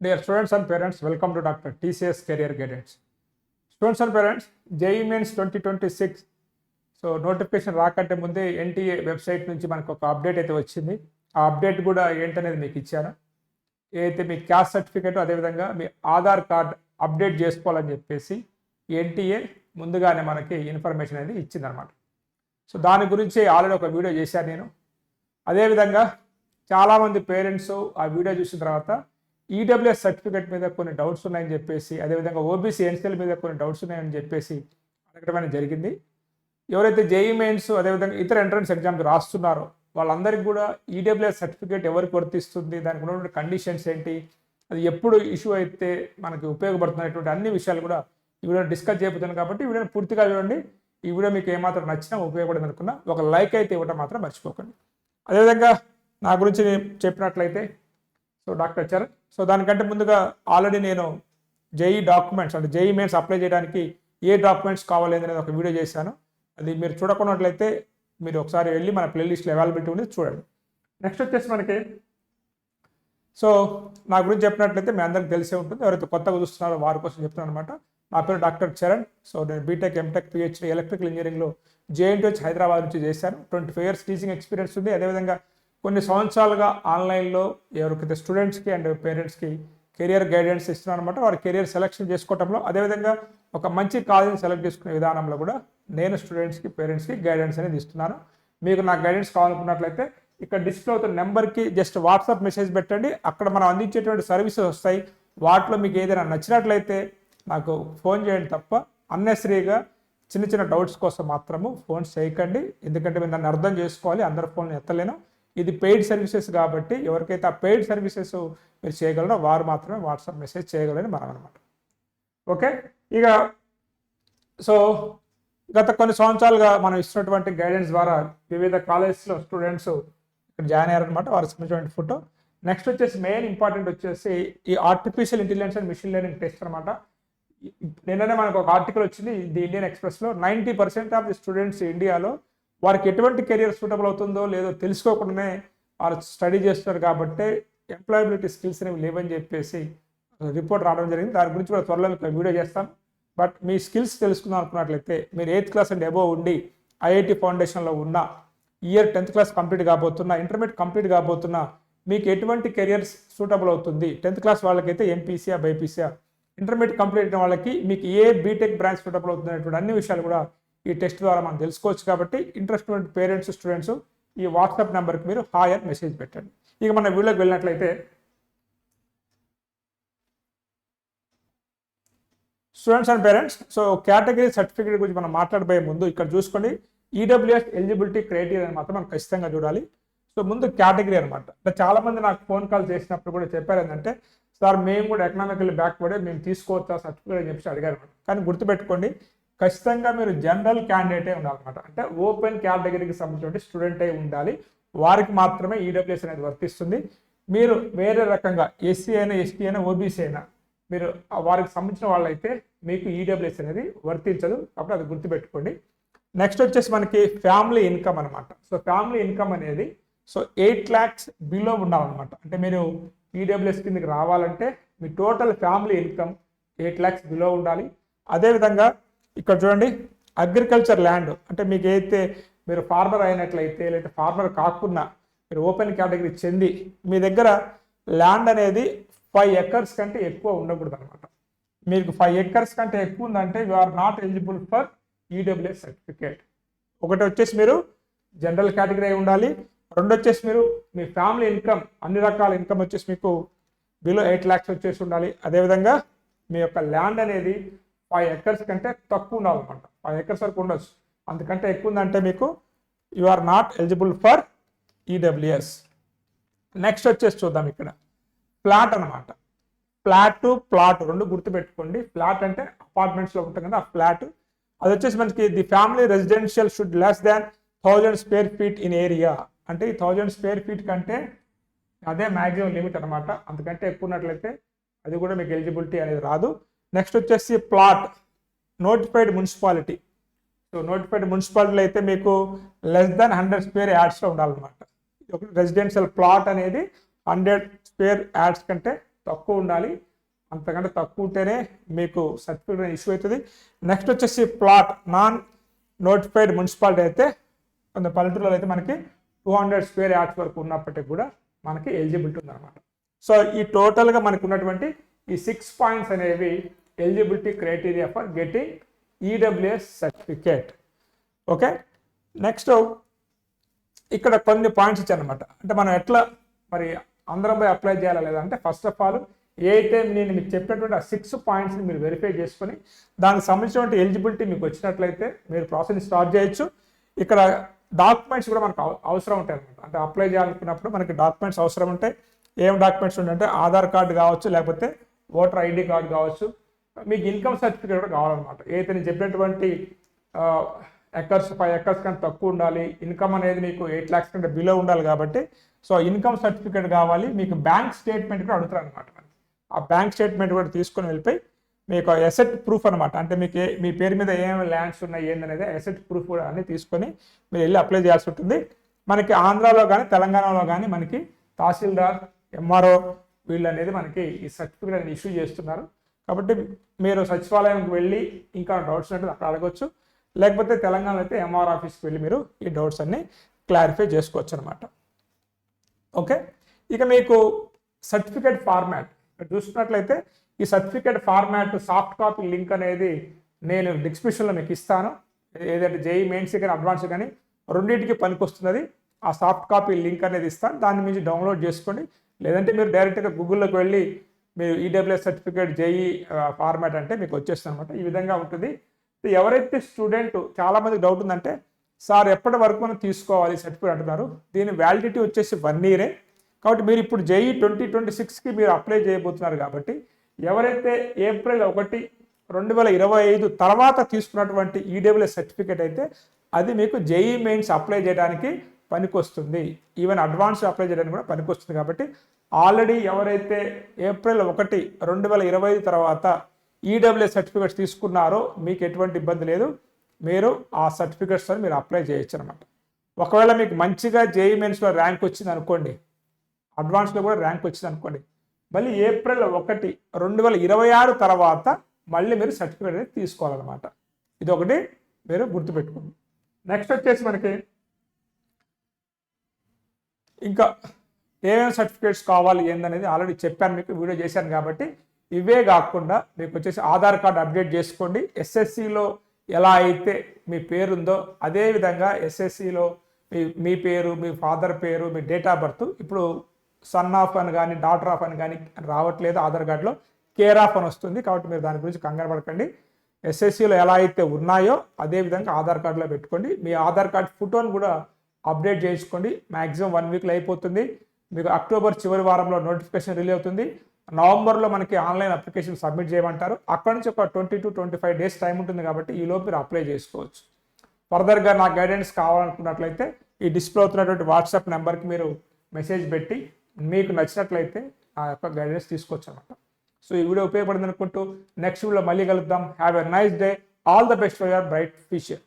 Dear students and parents welcome to doctor TCS career guidance students and parents JEE mains twenty twenty six so notification రాకంటే ముందే NTA website నుంచి మనకు ఒక update అయితే వచ్చింది. ఆ అప్డేట్ కూడా ఏంటనేది మీకు ఇచ్చాను. ఏదైతే మీ క్యాస్ట్ సర్టిఫికేట్ అదేవిధంగా మీ ఆధార్ కార్డ్ అప్డేట్ చేసుకోవాలని చెప్పేసి ఎన్టీఏ ముందుగానే మనకి ఇన్ఫర్మేషన్ అనేది ఇచ్చిందనమాట సో దాని గురించి ఆల్రెడీ ఒక వీడియో చేశాను నేను. అదేవిధంగా చాలామంది పేరెంట్స్ ఆ వీడియో చూసిన తర్వాత ఈడబ్ల్యూఎస్ సర్టిఫికేట్ మీద కొన్ని డౌట్స్ ఉన్నాయని చెప్పేసి అదేవిధంగా ఓబీసీ ఎన్సీఎల్ మీద కొన్ని డౌట్స్ ఉన్నాయని చెప్పేసి అడగడం జరిగింది. ఎవరైతే జేఈ మెయిన్స్ అదేవిధంగా ఇతర ఎంట్రన్స్ ఎగ్జామ్స్ రాస్తున్నారో వాళ్ళందరికీ కూడా ఈడబ్ల్యూఎస్ సర్టిఫికేట్ ఎవరికి వర్తిస్తుంది దానికి ఉన్నటువంటి కండిషన్స్ ఏంటి అది ఎప్పుడు ఇష్యూ అయితే మనకి ఉపయోగపడుతున్నటువంటి అన్ని విషయాలు కూడా ఈ వీడియో డిస్కస్ చేయబోతున్నాను కాబట్టి ఈ వీడియోని పూర్తిగా చూడండి ఈ వీడియో మీకు ఏమాత్రం నచ్చినా ఉపయోగపడింది అనుకున్నా ఒక లైక్ అయితే ఇవ్వటం మాత్రం మర్చిపోకండి. అదేవిధంగా నా గురించి నేను చెప్పినట్లయితే సో డాక్టర్ చరణ్ సో దానికంటే ముందుగా ఆల్రెడీ నేను జేఈ డాక్యుమెంట్స్ అంటే జేఈ మెయిన్స్ అప్లై చేయడానికి ఏ డాక్యుమెంట్స్ కావాలి అనేది ఒక వీడియో చేశాను. అది మీరు చూడకున్నట్లయితే మీరు ఒకసారి వెళ్ళి మన ప్లేలిస్ట్లో అవైలబిలిటీ ఉంది చూడండి. నెక్స్ట్ వచ్చేసి మనకి సో నా గురించి చెప్పినట్లయితే మీ అందరికి తెలిసే ఉంటుంది. ఎవరైతే కొత్తగా చూస్తున్నారో వారి కోసం చెప్తున్నాను అనమాట నా పేరు డాక్టర్ చరణ్. సో నేను బీటెక్ ఎంటెక్ పిహెచ్డి ఎలక్ట్రికల్ ఇంజనీరింగ్లో జేఎన్టీహెచ్ హైదరాబాద్ నుంచి చేశాను. Twenty five years teaching experience ఉంది. అదేవిధంగా కొన్ని సంవత్సరాలుగా ఆన్లైన్లో ఎవరికైతే స్టూడెంట్స్కి అండ్ పేరెంట్స్కి కెరియర్ గైడెన్స్ ఇస్తున్నాను అనమాట వారి కెరియర్ సెలెక్షన్ చేసుకోవటంలో అదేవిధంగా ఒక మంచి కాలేజీని సెలెక్ట్ చేసుకునే విధానంలో కూడా నేను స్టూడెంట్స్కి పేరెంట్స్కి గైడెన్స్ అనేది ఇస్తున్నాను. మీకు నాకు గైడెన్స్ కావాలనుకున్నట్లయితే ఇక్కడ డిస్ప్లే అవుతున్న నెంబర్కి జస్ట్ వాట్సాప్ మెసేజ్ పెట్టండి. అక్కడ మనం అందించేటువంటి సర్వీసెస్ వస్తాయి. వాటిలో మీకు ఏదైనా నచ్చినట్లయితే నాకు ఫోన్ చేయండి తప్ప అన్నెసరీగా చిన్న చిన్న డౌట్స్ కోసం మాత్రము ఫోన్ చేయకండి. ఎందుకంటే మీరు నన్ను అర్థం చేసుకోవాలి అందరి ఫోన్ ఎత్తలేను. ఇది పెయిడ్ సర్వీసెస్ కాబట్టి ఎవరికైతే ఆ పెయిడ్ సర్వీసెస్ మీరు చేయగలరో వారు మాత్రమే వాట్సాప్ మెసేజ్ చేయగలని మనం అనమాట. ఓకే ఇక సో గత కొన్ని సంవత్సరాలుగా మనం ఇస్తున్నటువంటి గైడెన్స్ ద్వారా వివిధ కాలేజెస్లో స్టూడెంట్స్ ఇక్కడ జాయిన్ అయ్యారనమాట వారికి సంబంధించిన ఫోటో నెక్స్ట్ వచ్చేసి మెయిన్ ఇంపార్టెంట్ వచ్చేసి ఈ artificial intelligence and machine learning test అనమాట నిన్ననే మనకు ఒక ఆర్టికల్ వచ్చింది ది ఇండియన్ ఎక్స్ప్రెస్లో ninety percent of the students ఇండియాలో వారికి ఎటువంటి కెరియర్ సూటబుల్ అవుతుందో లేదో తెలుసుకోకుండానే వారు స్టడీ చేస్తున్నారు కాబట్టి ఎంప్లాయబిలిటీ స్కిల్స్ అనేవి లేవని చెప్పేసి రిపోర్ట్ రావడం జరిగింది. దాని గురించి కూడా త్వరలో మీకు వీడియో చేస్తాం. బట్ మీ స్కిల్స్ తెలుసుకుందాం అనుకున్నట్లయితే మీరు ఎయిత్ క్లాస్ అండ్ అబోవ్ ఉండి ఐఐటి ఫౌండేషన్లో ఉన్న ఇయర్ టెన్త్ క్లాస్ కంప్లీట్ కాబోతున్నా ఇంటర్మీడియట్ కంప్లీట్ కాబోతున్నా మీకు ఎటువంటి కెరియర్స్ సూటబుల్ అవుతుంది? టెన్త్ క్లాస్ వాళ్ళకైతే ఎంపీసీఆ బైపీసీఆ ఇంటర్మీడియట్ కంప్లీట్ అయిన వాళ్ళకి మీకు ఏ బీటెక్ బ్రాంచ్ సూటబుల్ అవుతుంది అనేటువంటి అన్ని విషయాలు కూడా ఈ టెస్ట్ ద్వారా మనం తెలుసుకోవచ్చు కాబట్టి ఇంట్రెస్ట్ ఉన్న పేరెంట్స్ స్టూడెంట్స్ ఈ వాట్సాప్ నెంబర్కి మీరు హాయ్ అని మెసేజ్ పెట్టండి. ఇక మన వీడియోకి వెళ్ళినట్లయితే students and parents so category certificate గురించి మనం మాట్లాడబోయే ముందు ఇక్కడ చూసుకోండి. ఈడబ్ల్యూఎస్ ఎలిజిబిలిటీ క్రైటీరియా మాత్రం మనం ఖచ్చితంగా చూడాలి. సో ముందు కేటగిరీ అనమాట అంటే చాలా మంది నాకు ఫోన్ కాల్ చేసినప్పుడు కూడా చెప్పారు ఏంటంటే సార్ మేము కూడా ఎకనామికల్ బ్యాక్వర్డే మేము తీసుకోవచ్చా సర్టిఫికేట్ అని చెప్పి అడిగారు. కానీ గుర్తుపెట్టుకోండి ఖచ్చితంగా మీరు జనరల్ క్యాండిడేటే ఉండాలన్నమాట. అంటే ఓపెన్ కేటగిరీకి సంబంధించిన స్టూడెంట్ అయి ఉండాలి. వారికి మాత్రమే ఈడబ్ల్యూఎస్ అనేది వర్తిస్తుంది. మీరు వేరే రకంగా ఎస్సీ అయినా ఎస్టీ అయినా ఓబీసీ అయినా మీరు వారికి సంబంధించిన వాళ్ళైతే మీకు ఈడబ్ల్యూఎస్ అనేది వర్తించదు. కాబట్టి అది గుర్తుపెట్టుకోండి. నెక్స్ట్ వచ్చేసి మనకి ఫ్యామిలీ ఇన్కమ్ అనమాట సో ఫ్యామిలీ ఇన్కమ్ అనేది సో ఎయిట్ ల్యాక్స్ బిలో ఉండాలన్నమాట. అంటే మీరు ఈడబ్ల్యూఎస్ కిందకి రావాలంటే మీ total family income eight lakhs below ఉండాలి. అదేవిధంగా ఇక్కడ చూడండి అగ్రికల్చర్ ల్యాండ్ అంటే మీకు ఏదైతే మీరు ఫార్మర్ అయినట్లయితే లేదంటే ఫార్మర్ కాకుండా మీరు ఓపెన్ కేటగిరీ చెంది మీ దగ్గర ల్యాండ్ అనేది ఫైవ్ ఎకర్స్ కంటే ఎక్కువ ఉండకూడదు అనమాట మీకు ఫైవ్ ఎకర్స్ కంటే ఎక్కువ ఉందంటే you are not eligible for EWS certificate ఒకటి వచ్చేసి మీరు జనరల్ కేటగిరీ అయి ఉండాలి. రెండు వచ్చేసి మీరు మీ ఫ్యామిలీ ఇన్కమ్ అన్ని రకాల ఇన్కమ్ వచ్చేసి మీకు బిలో ఎయిట్ ల్యాక్స్ వచ్చేసి ఉండాలి. అదేవిధంగా మీ యొక్క ల్యాండ్ అనేది ఫైవ్ ఎకర్స్ కంటే తక్కువ ఉండాలన్నమాట. ఫైవ్ ఎకర్స్ వరకు ఉండొచ్చు. అంతకంటే ఎక్కువ ఉందంటే మీకు you are not eligible for EWS next వచ్చేసి చూద్దాం ఇక్కడ. ఫ్లాట్ అనమాట ఫ్లాట్ ప్లాట్ రెండు గుర్తుపెట్టుకోండి. ఫ్లాట్ అంటే అపార్ట్మెంట్స్లో ఉంటుంది కదా ఆ ఫ్లాట్ అది వచ్చేసి మనకి the family residential should less than thousand square feet in area అంటే ఈ థౌజండ్ స్క్వేర్ ఫీట్ కంటే అదే మ్యాక్సిమం లిమిట్ అనమాట అంతకంటే ఎక్కువ ఉన్నట్లయితే అది కూడా మీకు ఎలిజిబిలిటీ అనేది రాదు. నెక్స్ట్ వచ్చేసి plot notified municipality so notified మున్సిపాలిటీలో అయితే మీకు లెస్ దాన్ హండ్రెడ్ స్క్వేర్ యాడ్స్లో ఉండాలన్నమాట. రెసిడెన్షియల్ ప్లాట్ అనేది హండ్రెడ్ స్క్వేర్ యాడ్స్ కంటే తక్కువ ఉండాలి. అంతకంటే తక్కువ ఉంటేనే మీకు సర్టిఫికేట్ ఇష్యూ అవుతుంది. నెక్స్ట్ వచ్చేసి ప్లాట్ నాన్ నోటిఫైడ్ మున్సిపాలిటీ అయితే కొంత పల్లెటూరులో అయితే మనకి టూ హండ్రెడ్ స్క్వేర్ యాడ్స్ వరకు ఉన్నప్పటికీ కూడా మనకి ఎలిజిబిలిటీ ఉందన్నమాట. సో ఈ టోటల్గా మనకు ఉన్నటువంటి ఈ సిక్స్ పాయింట్స్ అనేవి eligibility criteria for getting EWS certificate okay next ఇక్కడ కొన్ని పాయింట్స్ ఇచ్చారనమాట అంటే మనం ఎట్లా మరి అందరం పోయి అప్లై చేయాలా లేదా అంటే ఫస్ట్ ఆఫ్ ఆల్ ఏ అయితే నేను మీకు చెప్పినటువంటి ఆ సిక్స్ పాయింట్స్ని మీరు వెరిఫై చేసుకొని దానికి సంబంధించినటువంటి ఎలిజిబిలిటీ మీకు వచ్చినట్లయితే మీరు ప్రాసెస్ స్టార్ట్ చేయొచ్చు. ఇక్కడ డాక్యుమెంట్స్ కూడా మనకు అవసరం ఉంటాయి అనమాట అంటే అప్లై చేయాలనుకున్నప్పుడు మనకి డాక్యుమెంట్స్ అవసరం ఉంటాయి. ఏం డాక్యుమెంట్స్ ఉంటాయంటే ఆధార్ కార్డు కావచ్చు లేకపోతే ఓటర్ ఐడి కార్డు కావచ్చు మీకు ఇన్కమ్ సర్టిఫికేట్ కూడా కావాలన్నమాట. ఏదైతే నేను చెప్పినటువంటి ఎకర్స్ ఫైవ్ ఎకర్స్ కంటే తక్కువ ఉండాలి ఇన్కమ్ అనేది మీకు ఎయిట్ ల్యాక్స్ కంటే బిలో ఉండాలి కాబట్టి సో ఇన్కమ్ సర్టిఫికేట్ కావాలి. మీకు బ్యాంక్ స్టేట్మెంట్ కూడా అడుగుతారు అనమాట ఆ బ్యాంక్ స్టేట్మెంట్ కూడా తీసుకొని వెళ్ళిపోయి మీకు ఎసెట్ ప్రూఫ్ అనమాట అంటే మీకు మీ పేరు మీద ఏమేమి ల్యాండ్స్ ఉన్నాయి ఏందనేది ఎసెట్ ప్రూఫ్ కూడా అన్ని తీసుకొని మీరు వెళ్ళి అప్లై చేయాల్సి ఉంటుంది. మనకి ఆంధ్రాలో కానీ తెలంగాణలో కానీ మనకి తహసీల్దార్ ఎంఆర్ఓ వీళ్ళు అనేది మనకి ఈ సర్టిఫికేట్ అనేది ఇష్యూ చేస్తున్నారు. కాబట్టి మీరు సచివాలయంకి వెళ్ళి ఇంకా డౌట్స్ అంటే అక్కడ అడగొచ్చు. లేకపోతే తెలంగాణలో అయితే ఎంఆర్ ఆఫీస్కి వెళ్ళి మీరు ఈ డౌట్స్ అన్ని క్లారిఫై చేసుకోవచ్చు అనమాట ఓకే? ఇక మీకు సర్టిఫికేట్ ఫార్మాట్ చూసుకున్నట్లయితే ఈ certificate format soft copy link అనేది నేను డిస్క్రిప్షన్లో మీకు ఇస్తాను. ఏదంటే జేఈ మెయిన్స్ కానీ అడ్వాన్స్ కానీ రెండింటికి పనికొస్తున్నది ఆ సాఫ్ట్ కాపీ లింక్ అనేది ఇస్తాను. దాన్ని నుంచి డౌన్లోడ్ చేసుకోండి. లేదంటే మీరు డైరెక్ట్గా గూగుల్లోకి వెళ్ళి మీరు ఈడబ్ల్యూఎస్ సర్టిఫికేట్ జేఈ ఫార్మాట్ అంటే మీకు వచ్చేస్తుంది అనమాట ఈ విధంగా ఉంటుంది. ఎవరైతే స్టూడెంట్ చాలా మందికి డౌట్ ఉందంటే సార్ ఎప్పటి వరకు మనం తీసుకోవాలి? సర్టిఫికేట్ అంటున్నారు. దీని వ్యాలిడిటీ వచ్చేసి వన్ ఇయరే కాబట్టి మీరు ఇప్పుడు జేఈ ట్వంటీ ట్వంటీ సిక్స్కి మీరు అప్లై చేయబోతున్నారు కాబట్టి ఎవరైతే ఏప్రిల్ ఒకటి రెండు వేల ఇరవై ఐదు తర్వాత తీసుకున్నటువంటి ఈడబ్ల్యూఎస్ సర్టిఫికేట్ అయితే అది మీకు జేఈ మెయిన్స్ అప్లై చేయడానికి పనికొస్తుంది. ఈవెన్ అడ్వాన్స్ అప్లై చేయడానికి కూడా పనికొస్తుంది కాబట్టి ఆల్రెడీ ఎవరైతే ఏప్రిల్ ఒకటి రెండు వేల ఇరవై ఐదు తర్వాత ఈడబ్ల్యూఎస్ సర్టిఫికేట్స్ తీసుకున్నారో మీకు ఎటువంటి ఇబ్బంది లేదు. మీరు ఆ సర్టిఫికేట్స్ మీరు అప్లై చేయొచ్చు అనమాట ఒకవేళ మీకు మంచిగా జేఈ మెన్స్లో ర్యాంక్ వచ్చింది అనుకోండి అడ్వాన్స్లో కూడా ర్యాంక్ వచ్చింది అనుకోండి మళ్ళీ ఏప్రిల్ ఒకటి రెండు వేల ఇరవై ఆరు తర్వాత మళ్ళీ మీరు సర్టిఫికేట్ అనేది తీసుకోవాలన్నమాట. ఇది ఒకటి మీరు గుర్తుపెట్టుకోండి. నెక్స్ట్ వచ్చేసి మనకి ఇంకా ఏమేమి సర్టిఫికేట్స్ కావాలి ఏందనేది ఆల్రెడీ చెప్పాను మీకు వీడియో చేశాను కాబట్టి. ఇవే కాకుండా మీకు వచ్చేసి ఆధార్ కార్డు అప్డేట్ చేసుకోండి. ఎస్ఎస్సిలో ఎలా అయితే మీ పేరు ఉందో ఎస్ఎస్సిలో మీ మీ పేరు మీ ఫాదర్ పేరు మీ డేట్ ఆఫ్ బర్త్ ఇప్పుడు సన్ ఆఫ్ అని కానీ డాటర్ ఆఫ్ అని కానీ రావట్లేదు ఆధార్ కార్డులో. కేర్ ఆఫ్ అని వస్తుంది కాబట్టి మీరు దాని గురించి కంగారు పడకండి. ఎస్ఎస్సిలో ఎలా అయితే ఉన్నాయో అదే విధంగా ఆధార్ కార్డులో పెట్టుకోండి. మీ ఆధార్ కార్డ్ ఫోటోని కూడా అప్డేట్ చేయించుకోండి. మ్యాక్సిమం వన్ వీక్లో అయిపోతుంది. మీకు అక్టోబర్ చివరి వారంలో నోటిఫికేషన్ రిలీజ్ అవుతుంది. నవంబర్లో మనకి ఆన్లైన్ అప్లికేషన్ సబ్మిట్ చేయమంటారు. అక్కడ నుంచి ఒక twenty to twenty five days time ఉంటుంది కాబట్టి ఈలోపు మీరు అప్లై చేసుకోవచ్చు. ఫర్దర్గా నా గైడెన్స్ కావాలనుకున్నట్లయితే ఈ డిస్ప్లే అవుతున్నటువంటి వాట్సాప్ నెంబర్కి మీరు మెసేజ్ పెట్టి మీకు నచ్చినట్లయితే ఆ యొక్క గైడెన్స్ తీసుకోవచ్చు అనమాట సో ఈ వీడియో ఉపయోగపడింది అనుకుంటూ నెక్స్ట్ వీడియో మళ్ళీ కలుద్దాం. Have a nice day all the best for your bright future